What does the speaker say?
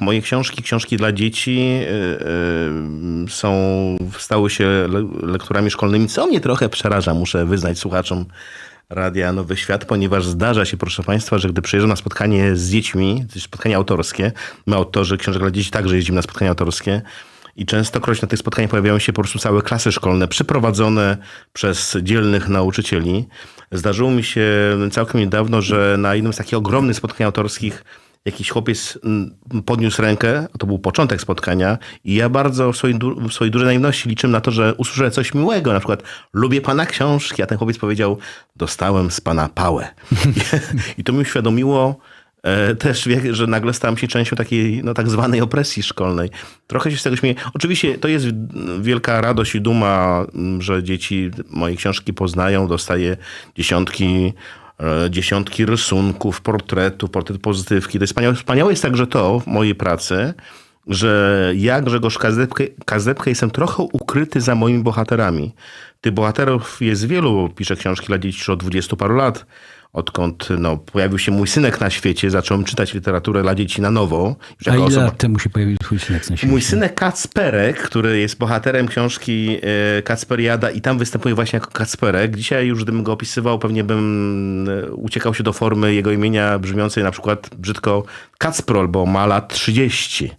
Moje książki, książki dla dzieci yy, yy, są, stały się le, lekturami szkolnymi, co mnie trochę przeraża, muszę wyznać słuchaczom Radia Nowy Świat, ponieważ zdarza się, proszę Państwa, że gdy przyjeżdżam na spotkanie z dziećmi, spotkanie autorskie, my autorzy książek dla dzieci także jeździmy na spotkania autorskie, i częstokroć na tych spotkaniach pojawiają się po prostu całe klasy szkolne, przyprowadzone przez dzielnych nauczycieli. Zdarzyło mi się całkiem niedawno, że na jednym z takich ogromnych spotkań autorskich jakiś chłopiec mm, podniósł rękę, to był początek spotkania i ja bardzo w swojej, w swojej dużej naiwności liczyłem na to, że usłyszę coś miłego, na przykład lubię pana książki, a ten chłopiec powiedział dostałem z pana pałę. I to mi uświadomiło, E, też, że nagle stałem się częścią takiej no, tak zwanej opresji szkolnej. Trochę się z tego śmieję. Oczywiście to jest wielka radość i duma, m, że dzieci moje książki poznają, dostaję dziesiątki, dziesiątki rysunków, portretów, portret pozytywki. To jest wspaniałe. Wspaniałe jest także to w mojej pracy, że ja, Grzegorz Kazdepkę, Kazdepkę jestem trochę ukryty za moimi bohaterami. Tych bohaterów jest wielu, piszę książki dla dzieci już od 20 paru lat. Odkąd no, pojawił się mój synek na świecie, zacząłem czytać literaturę dla dzieci na nowo. A ile osoba- lat temu się pojawił twój synek na świecie? Mój synek Kacperek, który jest bohaterem książki e, Kacperiada i tam występuje właśnie jako Kacperek. Dzisiaj już gdybym go opisywał, pewnie bym e, uciekał się do formy jego imienia brzmiącej na przykład brzydko Kacprol, bo ma lat 30.